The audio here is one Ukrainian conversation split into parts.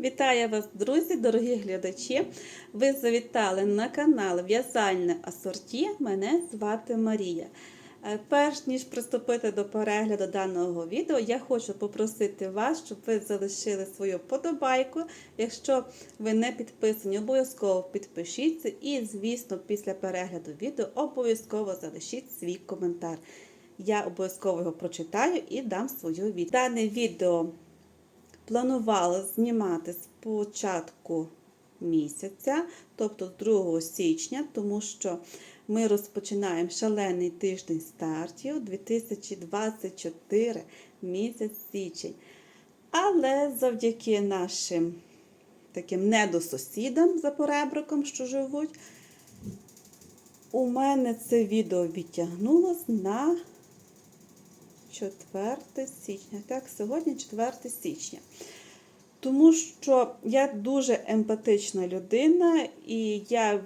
Вітаю вас, друзі, дорогі глядачі! Ви завітали на канал В'язальне асорті. Мене звати Марія. Е, Перш ніж приступити до перегляду даного відео, я хочу попросити вас, щоб ви залишили свою подобайку. Якщо ви не підписані, обов'язково підпишіться. І, звісно, після перегляду відео обов'язково залишіть свій коментар. Я обов'язково його прочитаю і дам свою відповідь. Дане відео планувала знімати з початку місяця, тобто з 2 січня, тому що ми розпочинаємо шалений тиждень стартів 2024 місяць січень. Але завдяки нашим таким недосусідам за поребриком, що живуть, у мене це відео відтягнулося на 4 січня. Так, сьогодні 4 січня. Тому що я дуже емпатична людина, і я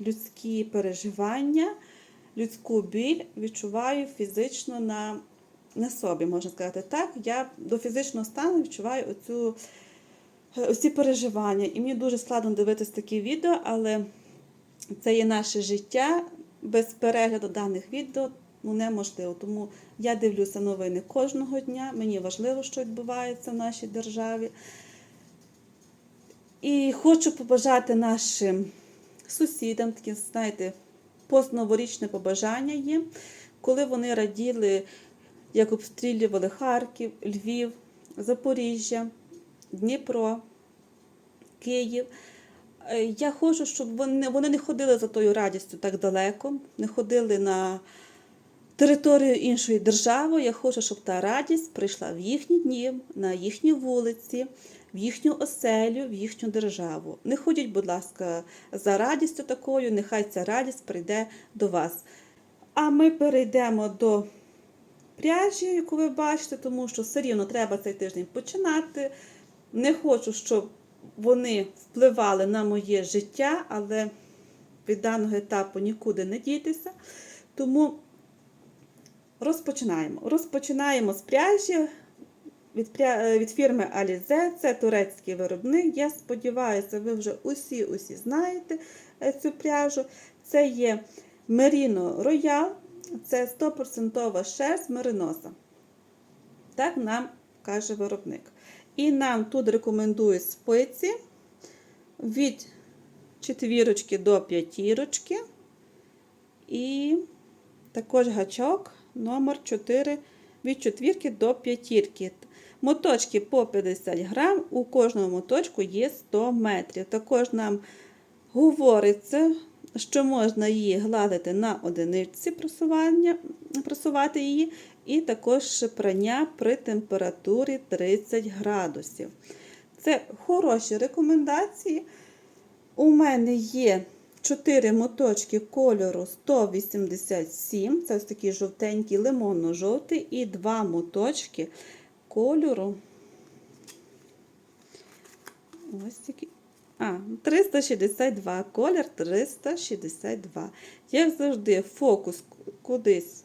людські переживання, людську біль відчуваю фізично на, на собі, можна сказати так. Я до фізичного стану відчуваю оцю, оці переживання. І мені дуже складно дивитися такі відео, але це є наше життя. Без перегляду даних відео ну, неможливо. Тому я дивлюся новини кожного дня. Мені важливо, що відбувається в нашій державі. І хочу побажати нашим сусідам, такі, знаєте, постноворічне побажання їм, коли вони раділи, як обстрілювали Харків, Львів, Запоріжжя, Дніпро, Київ. Е, Я хочу, щоб вони, вони не ходили за тою радістю так далеко, не ходили на територію іншої держави. Я хочу, щоб та радість прийшла в їхні дні, на їхні вулиці, в їхню оселю, в їхню державу. Не ходіть, будь ласка, за радістю такою, нехай ця радість прийде до вас. А ми перейдемо до пряжі, яку ви бачите, тому що все рівно треба цей тиждень починати. Не хочу, щоб вони впливали на моє життя, але від даного етапу нікуди не дітися. Тому розпочинаємо. Розпочинаємо з пряжі від, пря- від фірми Alize. Це турецький виробник. Я сподіваюся, ви вже усі усі знаєте е, цю пряжу. Це є Merino Royal, це 100% шерсть мериноса. Так нам каже виробник. І нам тут рекомендують спиці від четвірочки до п'ятірочки. І також гачок номер 4 від четвірки до п'ятірки. Моточки по 50 грам, у кожному моточку є 100 метрів. Також нам говориться, що можна її гладити на одиниці просування, просувати її, і також прання при температурі 30 градусів. Це хороші рекомендації. У мене є 4 моточки кольору 187, це ось такий жовтенький, лимонно-жовтий, і 2 моточки кольору. Ось такі. А, 362, колір 362. Як завжди, фокус кудись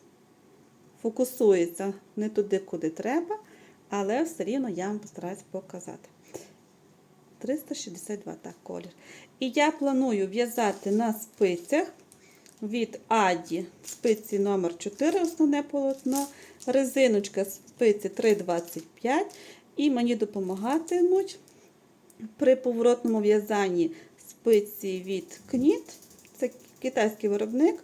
фокусується не туди, куди треба, але все рівно я вам постараюсь показати. 362 так, колір. І я планую в'язати на спицях від Аді спиці номер 4 основне полотно, резиночка спиці 3,25. І мені допомагатимуть при поворотному в'язанні спиці від Кніт. Це китайський виробник.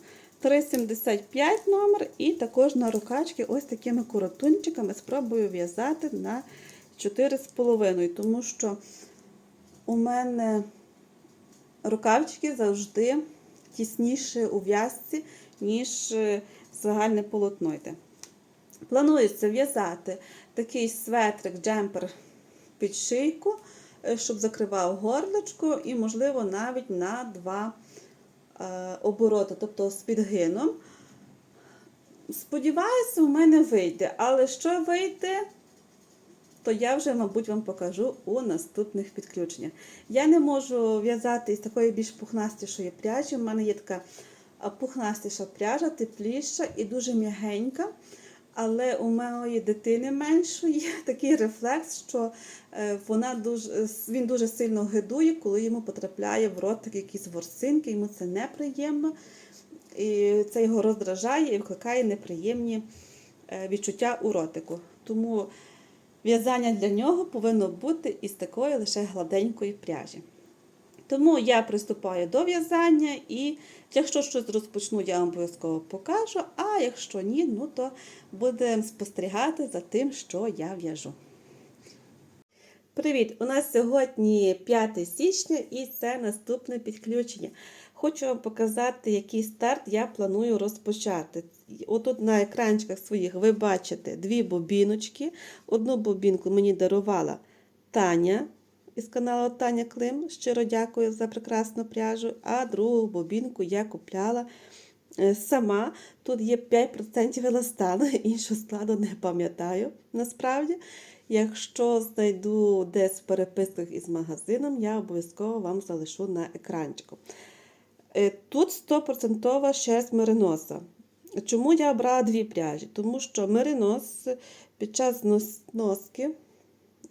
3,75 номер, і також на рукачки ось такими коротунчиками спробую в'язати на 4,5, тому що у мене рукавчики завжди тісніші у в'язці, ніж загальне полотно йде. Планується в'язати такий светрик, джемпер під шийку, щоб закривав горлочко, і, можливо, навіть на два е, обороти, тобто з підгином. Сподіваюся, у мене вийде, але що вийде, то я вже, мабуть, вам покажу у наступних підключеннях. Я не можу в'язати із такої більш пухнастішої пряжі. У мене є така пухнастіша пряжа, тепліша і дуже м'ягенька. Але у моєї дитини меншої такий рефлекс, що е, вона дуже, він дуже сильно гидує, коли йому потрапляє в ротик якісь ворсинки, йому це неприємно. І це його роздражає і викликає неприємні е, відчуття у ротику. Тому в'язання для нього повинно бути із такої лише гладенької пряжі. Тому я приступаю до в'язання і якщо щось розпочну, я вам обов'язково покажу, а якщо ні, ну то будемо спостерігати за тим, що я в'яжу. Привіт! У нас сьогодні 5 січня і це наступне підключення. Хочу вам показати, який старт я планую розпочати. Отут на екранчиках своїх ви бачите дві бобіночки. Одну бобінку мені дарувала Таня із каналу Таня Клим. Щиро дякую за прекрасну пряжу. А другу бобінку я купляла е, сама. Тут є 5% еластану, іншого складу не пам'ятаю насправді. Якщо знайду десь в переписках із магазином, я обов'язково вам залишу на екранчику. Е, Тут 100% шерсть мериноса. Чому я обрала дві пряжі? Тому що меринос під час нос- носки,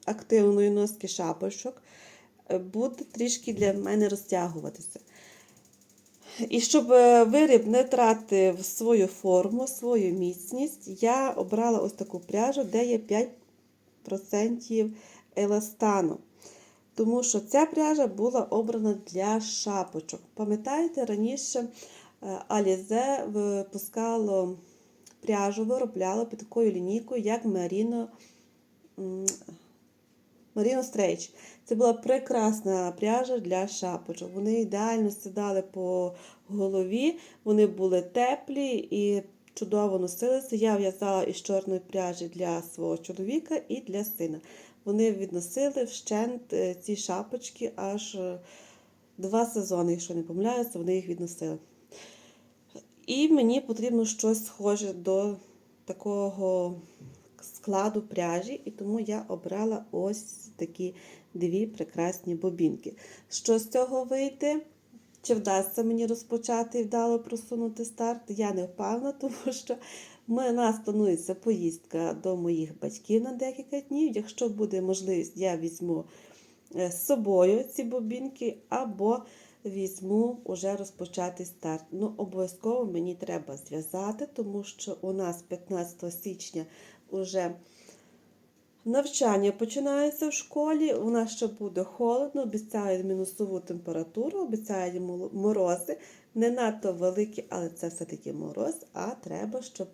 активної носки шапочок, е, буде трішки для мене розтягуватися. І щоб е, виріб не тратив свою форму, свою міцність, я обрала ось таку пряжу, де є 5% еластану. Тому що ця пряжа була обрана для шапочок. Пам'ятаєте, раніше е, Alize випускало пряжу, виробляло під такою лінійкою, як Merino, м, Merino Stretch. Це була прекрасна пряжа для шапочок. Вони ідеально сідали по голові, вони були теплі і чудово носилися. Я в'язала із чорної пряжі для свого чоловіка і для сина. Вони відносили вщент е, ці шапочки аж е, два сезони, якщо не помиляюся, вони їх відносили. І мені потрібно щось схоже до такого складу пряжі, і тому я обрала ось такі дві прекрасні бобінки. Що з цього вийде? Чи вдасться мені розпочати і вдало просунути старт? Я не впевнена, тому що у нас планується поїздка до моїх батьків на декілька днів. Якщо буде можливість, я візьму е, з собою ці бобінки або візьму уже розпочати старт. Ну, обов'язково мені треба зв'язати, тому що у нас 15 січня вже навчання починається в школі. У нас ще буде холодно, обіцяють мінусову температуру, обіцяють морози. Не надто великі, але це все-таки мороз, а треба, щоб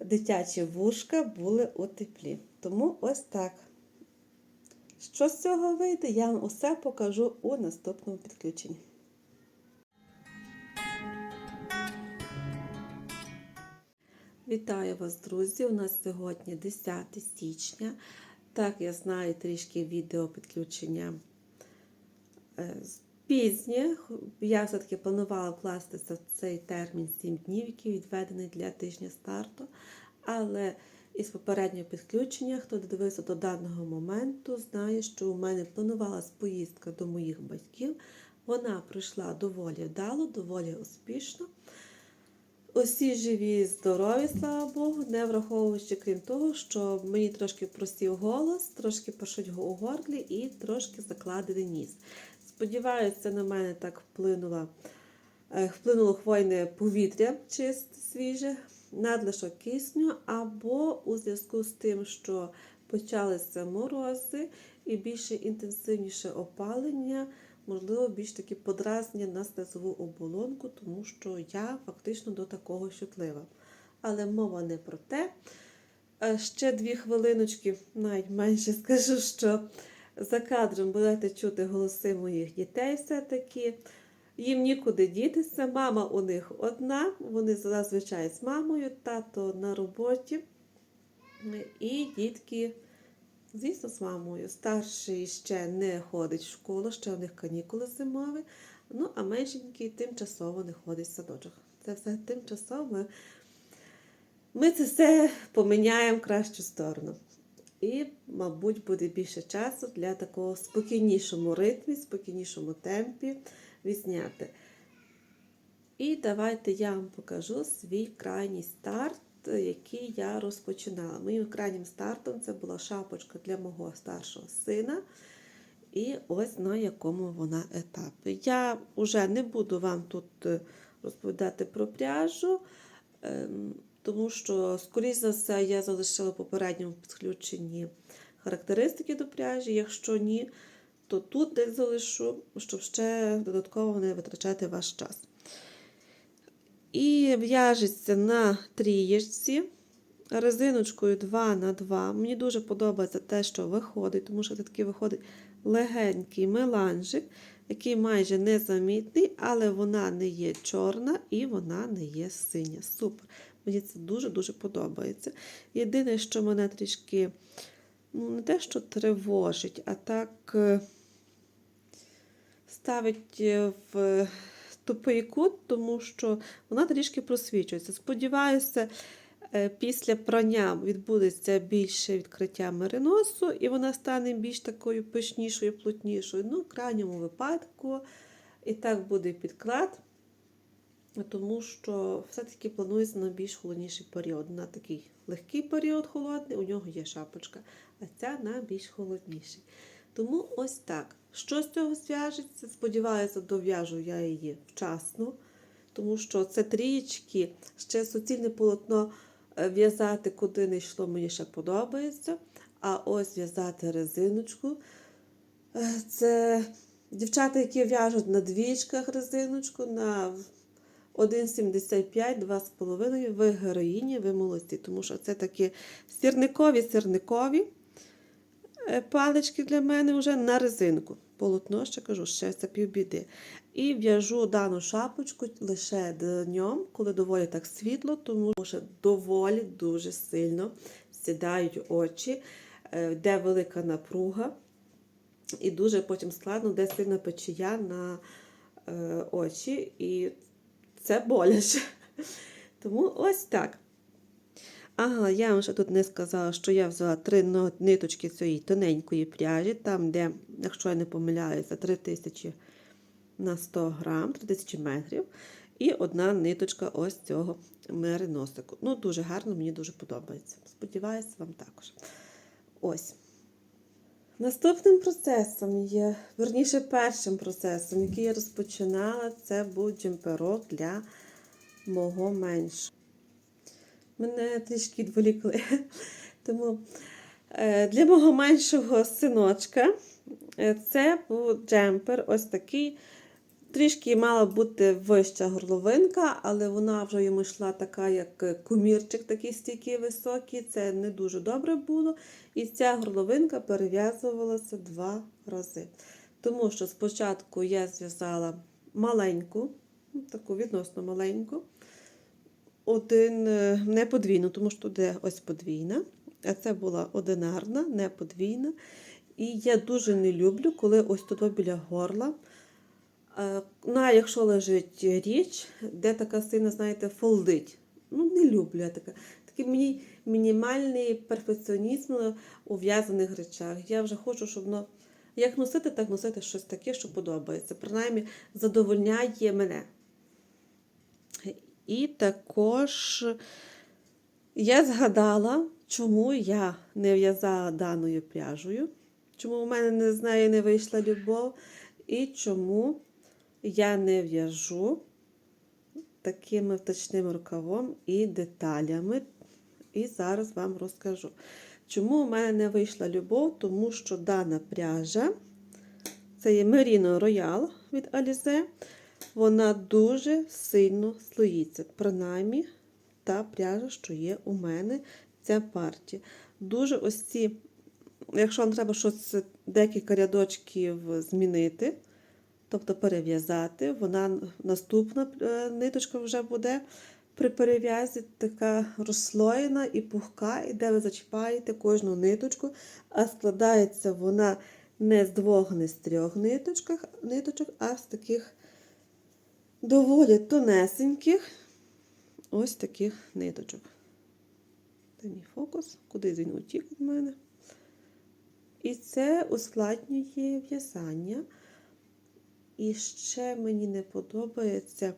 дитячі вушка були у теплі. Тому ось так. Що з цього вийде, я вам усе покажу у наступному підключенні. Вітаю вас, друзі! У нас сьогодні 10 січня. Так, я знаю трішки відео підключення е, пізнє. Я все-таки планувала вкластися в цей термін 7 днів, який відведений для тижня старту. Але із попереднього підключення, хто додивився до даного моменту, знає, що у мене планувалась поїздка до моїх батьків. Вона пройшла доволі вдало, доволі успішно. Усі живі, здорові, слава Богу, не враховуючи крім того, що мені трошки просів голос, трошки пошуть у горлі і трошки закладений ніс. Сподіваюся, на мене так вплинула, е, вплинуло хвойне повітря чисте, свіже, надлишок кисню, або у зв'язку з тим, що почалися морози і більше інтенсивніше опалення, можливо, більш таки подразнення на слизову оболонку, тому що я фактично до такого чутлива. Але мова не про те. Е, Ще дві хвилиночки, навіть менше скажу, що за кадром будете чути голоси моїх дітей все-таки. Їм нікуди дітися. Мама у них одна, вони зазвичай з мамою, тато на роботі. І дітки, звісно, з мамою. Старший ще не ходить в школу, ще у них канікули зимові. Ну, а меншенький тимчасово не ходить в садочок. Це все тимчасово. Ми, це все поміняємо в кращу сторону. І, мабуть, буде більше часу для такого спокійнішому ритмі, спокійнішому темпі відзняти. І давайте я вам покажу свій крайній старт який я розпочинала. Моїм крайнім стартом це була шапочка для мого старшого сина. І ось на якому вона етапі. Я вже не буду вам тут е, розповідати про пряжу, ем, тому що, скоріш за все, я залишила в попередньому підключенні характеристики до пряжі. Якщо ні, то тут десь залишу, щоб ще додатково не витрачати ваш час. І в'яжеться на трієчці резиночкою 2 на 2 Мені дуже подобається те, що виходить, тому що це такий виходить легенький меланжик, який майже незамітний, але вона не є чорна і вона не є синя. Супер. Мені це дуже-дуже подобається. Єдине, що мене трішки, ну, не те, що тривожить, а так е, ставить е, в тупий кут, тому що вона трішки просвічується. Сподіваюся, е, після прання відбудеться більше відкриття мериносу, і вона стане більш такою пишнішою, плотнішою. Ну, в крайньому випадку, і так буде підклад, тому що все-таки планується на більш холодніший період. На такий легкий період холодний, у нього є шапочка, а ця на більш холодніший. Тому ось так. Що з цього зв'яжеться? Сподіваюся, дов'яжу я її вчасно, тому що це трієчки, ще суцільне полотно е, в'язати, куди не йшло, мені ще подобається. А ось в'язати резиночку. е, Це дівчата, які в'яжуть на двічках резиночку, на 1,75, 2,5. Ви героїні, ви молодці, тому що це такі сірникові-сірникові е, палички для мене вже на резинку. Полотно, ще кажу, ще це півбіди. І в'яжу дану шапочку лише днем, коли доволі так світло, тому що доволі дуже сильно сідають очі, е, де велика напруга, і дуже потім складно, де сильна печія на е, очі. І це боляче. Тому ось так. Ага, я вам ще тут не сказала, що я взяла три ниточки цієї тоненької пряжі, там, де, якщо я не помиляюся, 3000 на 100 грам, 3000 метрів. І одна ниточка ось цього мериносику. Ну, дуже гарно, мені дуже подобається. Сподіваюся, вам також. Ось. Наступним процесом є, верніше, першим процесом, який я розпочинала, це був джемперок для мого меншого. Мене трішки відволікли. Тому е, для мого меншого синочка е, це був джемпер, ось такий. Трішки мала бути вища горловинка, але вона вже йому йшла така, як кумірчик, такий стійкий високий. Це не дуже добре було. І ця горловинка перев'язувалася два рази. Тому що спочатку я зв'язала маленьку, таку відносно маленьку, один е, не подвійну, тому що тут є ось подвійна, а це була одинарна, не подвійна. І я дуже не люблю, коли ось тут біля горла. е, На, якщо лежить річ, де така сильно, знаєте, фолдить. Ну, не люблю я таке. Такий мені мінімальний перфекціонізм у в'язаних речах. Я вже хочу, щоб воно як носити, так носити щось таке, що подобається. Принаймні, задовольняє мене. І також я згадала, чому я не в'язала даною пряжею, чому у мене не з нею не вийшла любов, і чому я не в'яжу таким вточним рукавом і деталями. І зараз вам розкажу. Чому у мене не вийшла любов? Тому що дана пряжа, це є Merino Royal від Alize, вона дуже сильно слоїться. Принаймні, та пряжа, що є у мене, ця партія. Дуже ось ці, якщо вам треба щось декілька рядочків змінити, тобто перев'язати, вона наступна е, ниточка вже буде при перев'язі така розслоєна і пухка, і де ви зачіпаєте кожну ниточку, а складається вона не з двох, не з трьох ниточок, а з таких доволі тонесеньких ось таких ниточок. Це мій фокус, куди він утік від мене. І це ускладнює в'язання. І ще мені не подобається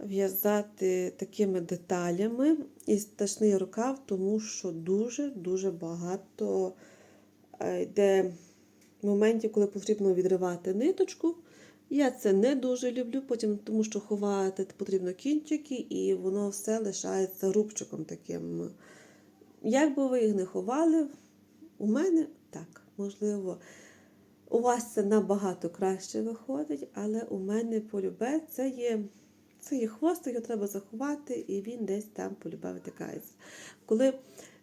в'язати такими деталями і стачний рукав, тому що дуже-дуже багато е, йде моментів, коли потрібно відривати ниточку. Я це не дуже люблю, потім, тому що ховати потрібно кінчики, і воно все лишається рубчиком таким. Як би ви їх не ховали, у мене так, можливо, у вас це набагато краще виходить, але у мене полюбе це є, це є хвостик, його треба заховати, і він десь там полюбе витикається. Коли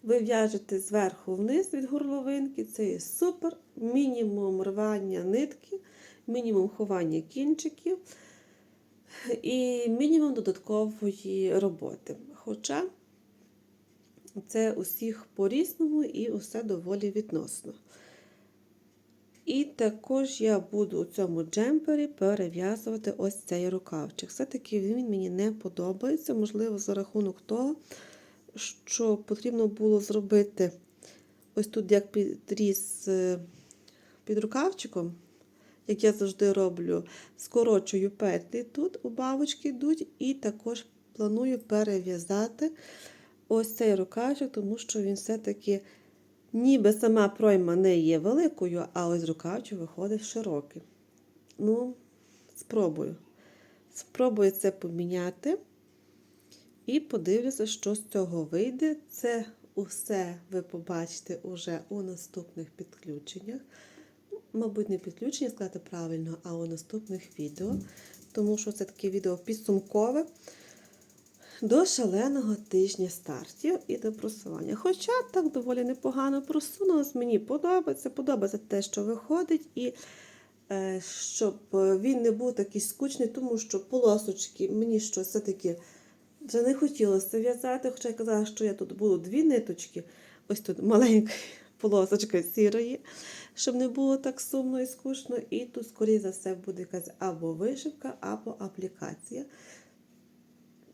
ви в'яжете зверху вниз від горловинки, це є супер, мінімум рвання нитки, мінімум ховання кінчиків і мінімум додаткової роботи. Хоча це усіх по-різному і усе доволі відносно. І також я буду у цьому джемпері перев'язувати ось цей рукавчик. Все-таки він мені не подобається, можливо, за рахунок того, що потрібно було зробити ось тут, як підріз е, під рукавчиком, як я завжди роблю, скорочую петлі тут у бабочки йдуть, і також планую перев'язати ось цей рукавчик, тому що він все-таки, ніби сама пройма не є великою, а ось рукавчик виходить широкий. Ну, спробую. Спробую це поміняти. І подивлюся, що з цього вийде. Це усе ви побачите уже у наступних підключеннях. Мабуть, не підключення, сказати правильно, а у наступних відео. Тому що це таке відео підсумкове до шаленого тижня стартів і до просування. Хоча так доволі непогано просунулось, мені подобається, подобається те, що виходить, і е, щоб він не був такий скучний, тому що полосочки мені що все-таки вже не хотілося в'язати, хоча я казала, що я тут буду дві ниточки, ось тут маленька полосочка сірої, щоб не було так сумно і скучно. І тут, скоріше за все, буде якась або вишивка, або аплікація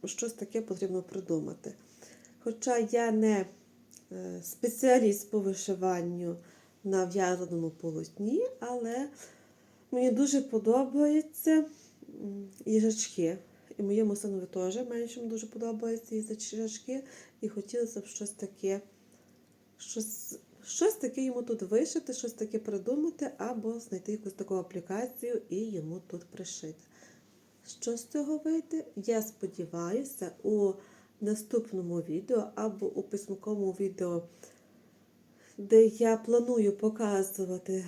щось таке потрібно придумати. Хоча я не е, спеціаліст по вишиванню на в'язаному полотні, але мені дуже подобаються їжачки. І моєму синові теж меншому дуже подобаються їжачки. І хотілося б щось таке, щось, щось таке йому тут вишити, щось таке придумати, або знайти якусь таку аплікацію і йому тут пришити. Що з цього вийде? Я сподіваюся, у наступному відео або у письмовому відео, де я планую показувати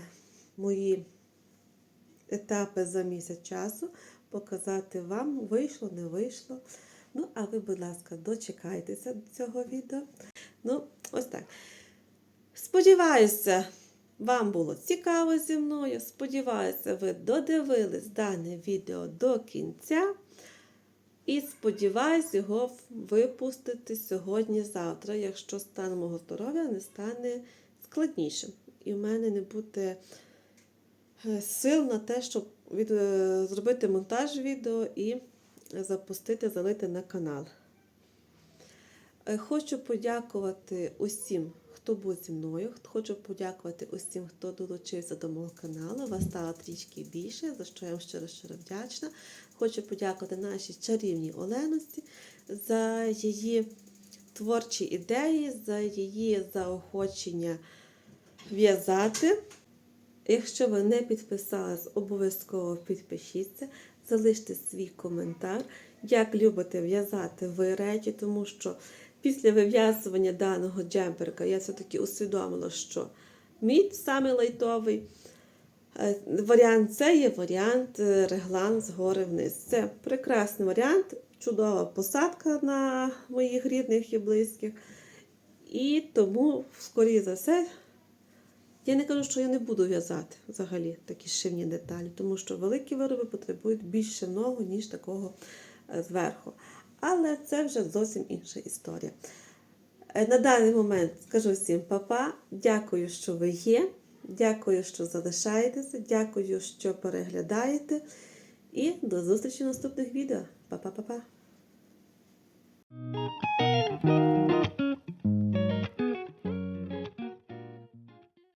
мої етапи за місяць часу, показати вам, вийшло, не вийшло. Ну, а ви, будь ласка, дочекайтеся до цього відео. Ну, ось так. Сподіваюся. Вам було цікаво зі мною. Сподіваюся, ви додивились дане відео до кінця. І сподіваюся його випустити сьогодні-завтра, якщо стан мого здоров'я не стане складнішим. І в мене не буде е, сил на те, щоб від... е, зробити монтаж відео і запустити, залити на канал. Е, Хочу подякувати усім хто був зі мною. Хочу подякувати усім, хто долучився до мого каналу. Вас стало трішки більше, за що я вам щиро щиро вдячна. Хочу подякувати нашій чарівній Оленості за її творчі ідеї, за її заохочення в'язати. Якщо ви не підписались, обов'язково підпишіться, залиште свій коментар, як любите в'язати ви речі, тому що після вив'язування даного джемперка я все-таки усвідомила, що мій самий лайтовий е, варіант це є варіант е, реглан згори вниз. Це прекрасний варіант, чудова посадка на моїх рідних і близьких. І тому, скоріше за все, я не кажу, що я не буду в'язати взагалі такі шивні деталі, тому що великі вироби потребують більш шивного, ніж такого е, зверху. Але це вже зовсім інша історія. Е, На даний момент скажу всім папа. Дякую, що ви є. Дякую, що залишаєтеся. Дякую, що переглядаєте. І до зустрічі в наступних відео. Па-па-па-па.